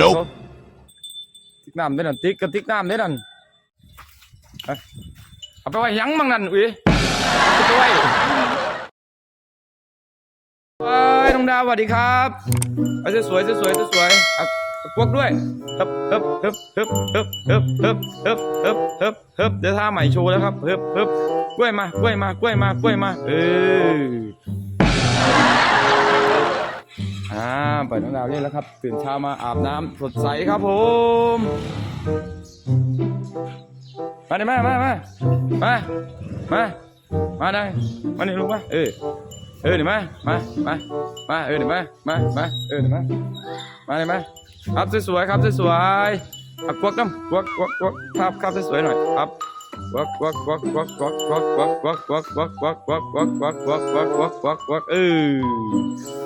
Nope ติ๊กน้ำได้นั่นติ๊กกระติ๊กน้ำได้นั่นไปเอาไปไว้ยังมั่งนั่นอุ้ยเอาไปไว้เอ้ยน้องดาวสวัสดีครับเอาสวยๆสวยๆสวยๆอาเอาพวกด้วยฮึบฮึบฮึบฮึบฮึบฮึบฮึบฮึบฮึบฮึบฮึบเดี๋ยวท่าใหม่โชว์แล้วครับฮึบฮึบกล้วยมากล้วยมากล้วยมากล้วยมา เออ อ่าเปิดน้องดาวเล่นแล้วครับ ตื่นเช้ามาอาบน้ำสดใสครับผมมาดิมามามามามามาได้มานี่ลูกมาเออเออเดี๋ยวมามามามาเออเดี๋ยวมามามาเออเดี๋ยวมามาเลยมาครับสวยๆครับสวยๆอะกวักน้ำวักวักวักครับครับสวยๆหน่อยครับวักวักวักวักวักวักวักวักวักวักวักวักวักวักวักวักวกวกวกเออ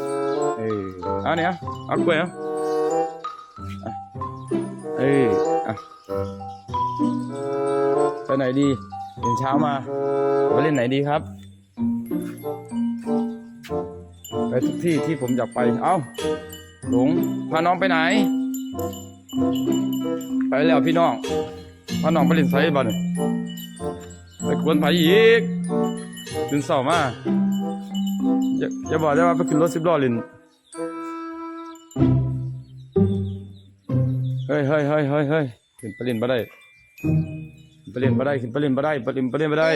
เอาเนี่ยเอากล้วยเอาอะเอ้ยอะไปไหนดีตื่นเช้ามาไปเล่นไหนดีครับ ไปทุกที่ที่ผมอยากไป เอ้าหลงพาน้องไปไหน ไปแล้วพี่น้องพาน้องไปเล่นไซส์บอลไปกวนไผอีกตื่นเช้ามาอย่าอย่าบอกได้ว่าไปขึ้นรถสิบล้อเล่น เฮ้ยเฮ้ยเฮ้ยเฮ้ยเฮ้ยขึ้นไปเล่นบ่ได้ขึ้นไปเล่นบ่ได้ขึ้นไปเล่นบ่ได้ไปเล่นไปเล่นบ่ได้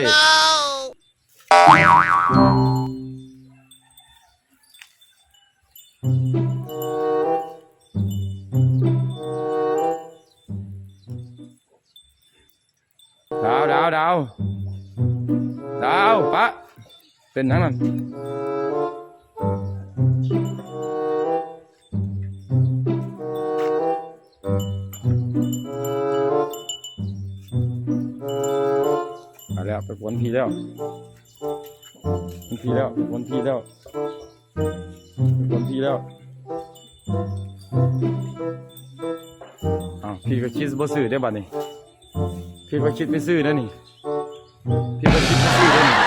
ดาวดาวดาวดาวปะเป็นทั้งนั้น แล้วไปวนทีแล้ววนทีแล้ววนทีแล้ววนทีแล้วอ้าวพี่ก็คิดบ่ซื้อได้บัดนี้พี่ก็คิดไม่ซื้อแล้นี่พี่ก็คิดไม่ซื้อแล้นี่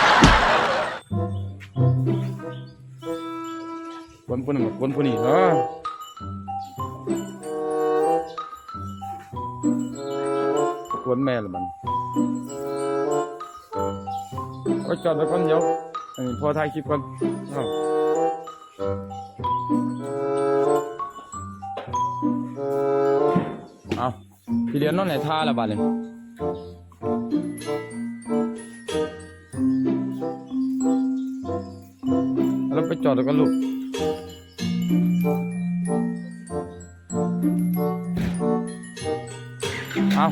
วนผู้นั้นกับวนผู้นี้เนาะวนแม่ละมัน ก็จอดไปก่อนเดี๋ยวอันนี้พอถ่ายคลิปก่อนอ้าวเอาพี่เรียนนอนไหนท่าละบาดเลยแล้วไปจอดแล้วก็ลูกเอา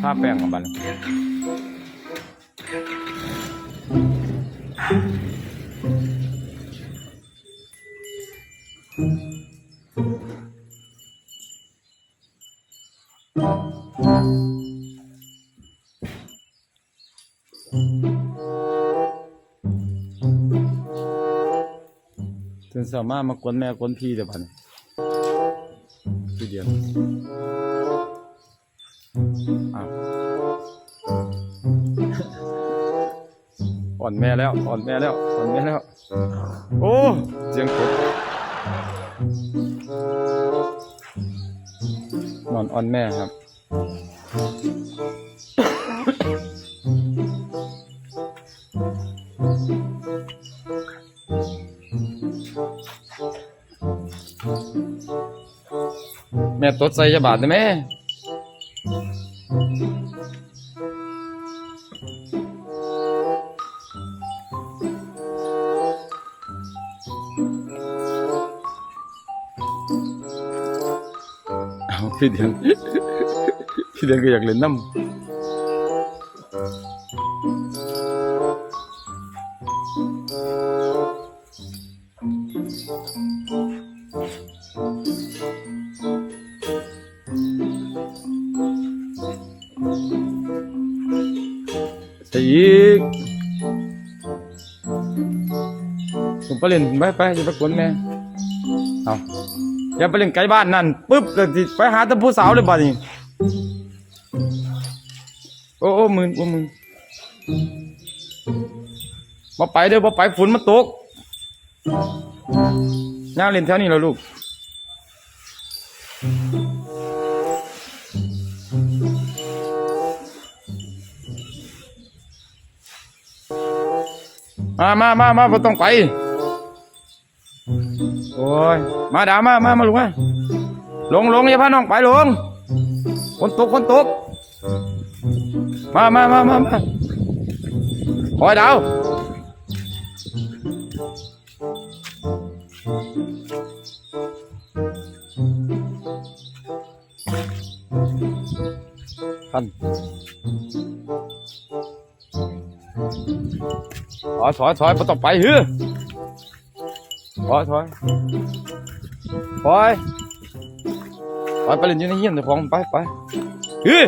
ท่าแป้งของบัดเลย ถึงสามารถมากวนแม่กวนพี่เดี๋ยวพันเดียวอ่อนแม่แล้ว อ่อนแม่แล้ว อ่อนแม่แล้ว โอ้เสียงกด นอนอ่อนแม่ครับ แม่ตดใส่จะบาดได้ไหม พี่เดียนพี่เดียนก็อยากเล่นน้ำใส่อีกผมไปเล่นไปไปอย่าไปกวนแม่เอา อย่าไปเล่นไกลบ้านนั่นปุ๊บก็สิไปหาแต่ผู้สาวเลยบ่ดนี้โอ้โอ้มือโอ้มือมาไปเดี๋ยวมาไปฝนมาตกน่าเล่นแถวนี้แล้วลูกมามามามาต้องไป โอ้ย มาดามามามาลุงมาลงลงอย่าพาน้องไปลงคนตกคนตก มามามามามาคอยดาวท่านถอยถอยถอยบ่ต้องไปเฮ้อ อยถอยถอยถอยไปเล่นอยู่ในเฮียนเดี๋ยวของไปไปเฮ้ย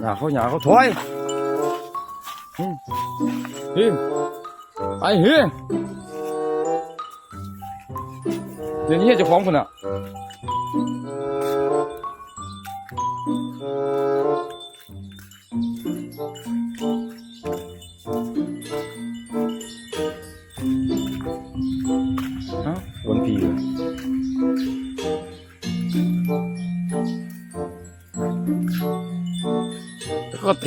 อย่าเขาหย่าเขาถอยอืมเฮ้ยไปเฮ้ยเดี๋ยวนี้เจ้าของคนอะ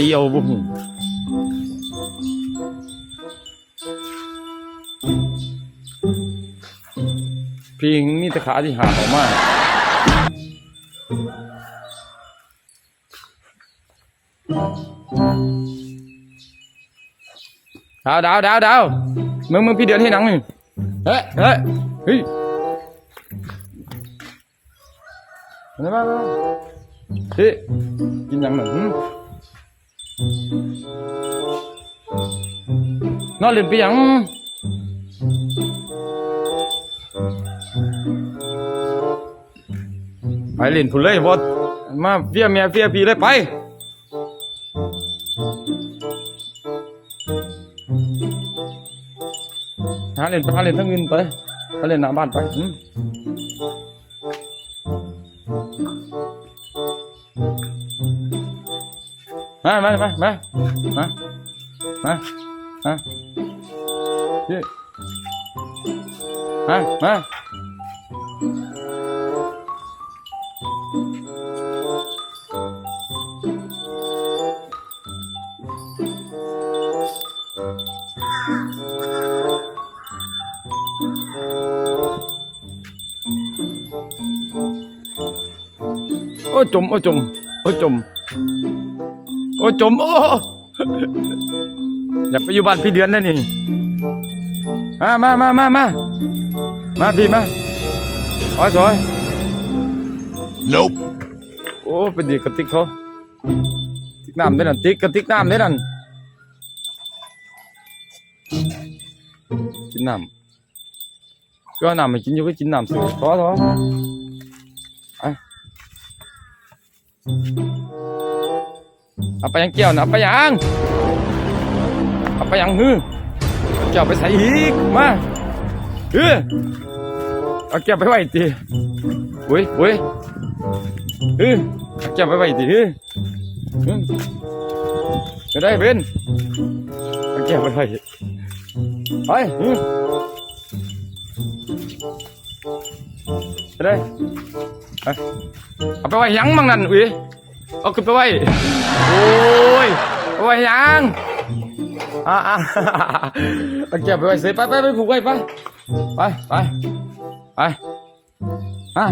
ตีเอาบุ้งพิงมีแตะขาที่หาออกมาดาวดาวดาวดาวมึงมึงพี่เดือนให้หนังหนึ่งเฮ้ยเฮ้ยเฮ้ยมามามาเฮ้ยกินหยังหนึ่ง นอนเล่นไปหยังไปเล่นพุ่นเลยบดมาเฟียเมียเฟียพี่เลยไปหาเล่นไปหาเล่นทั้งเงินไปหาเล่นหน้าบ้านไปอืม มามามามามามามาเฮ้ยมามาโอ้จมโอ้จมโอ้จม โอ้จม โอ้อยากไปอยู่บ้านพี่เดือนนั่นนี่มามามามามามาพี่มาโอ้ยสวย Nope. โอ้เป็นดีกระติกเขาติ๊กน้ำได้นั่นติ๊กกระติกน้ำได้นั่นกินน้ำก็เอาน้ำไม่กินอยู่ก็กินน้ำสิท้อท้อไป เอาไปยังเกี่ยวนะเอาไปยังเอาไปยังฮึเกี่ยวไปใส่อีกมาฮึเอาเกี่ยวไปไว้ตีอุ้ยอุ้ยฮึเอาเกี่ยวไปไว้ตีเอจะได้เป็นเอาเกี่ยวไปไว้ไฮึจะได้เอาไปไว้ยังมั่งนั่นอุ้ย เอาขึ้นไปไว้โอ้ยไปไว้ยังอะอะเอเก็บไปไว้เสร็ไปไปไปผูกไว้ไปไปไปไปอะ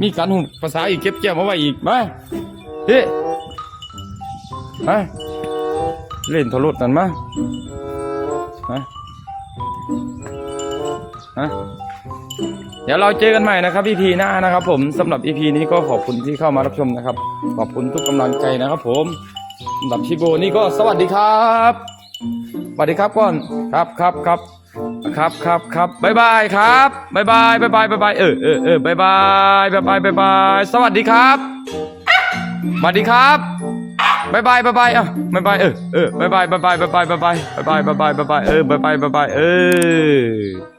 มีการหุ่นภาษาอีกเก็บเกี่ยวมาไว้อีกไปเฮ้ไปเล่นทะลุนั่นมาฮะฮะ เดี๋ยวเราเจอกันใหม่นะครับ EP หน้านะครับ ผมสำหรับ EP นี้ก็ขอบคุณที่เข้ามารับชมนะครับ ขอบคุณทุกกำลังใจนะครับ ผมสำหรับชิโบนี่ก็สวัสดีครับสวัสดีครับก่อนครับครับครับครับครับครับบายบายครับบายบายบายบายบายบายเออเออเออบายบายบายบายบายบายสวัสดีครับสวัสดีครับบายบายบายบายอะบายบายเออเออบายบายบายบายบายบายบายบายบายบายบายบายบายเออบายบายบายบายเออ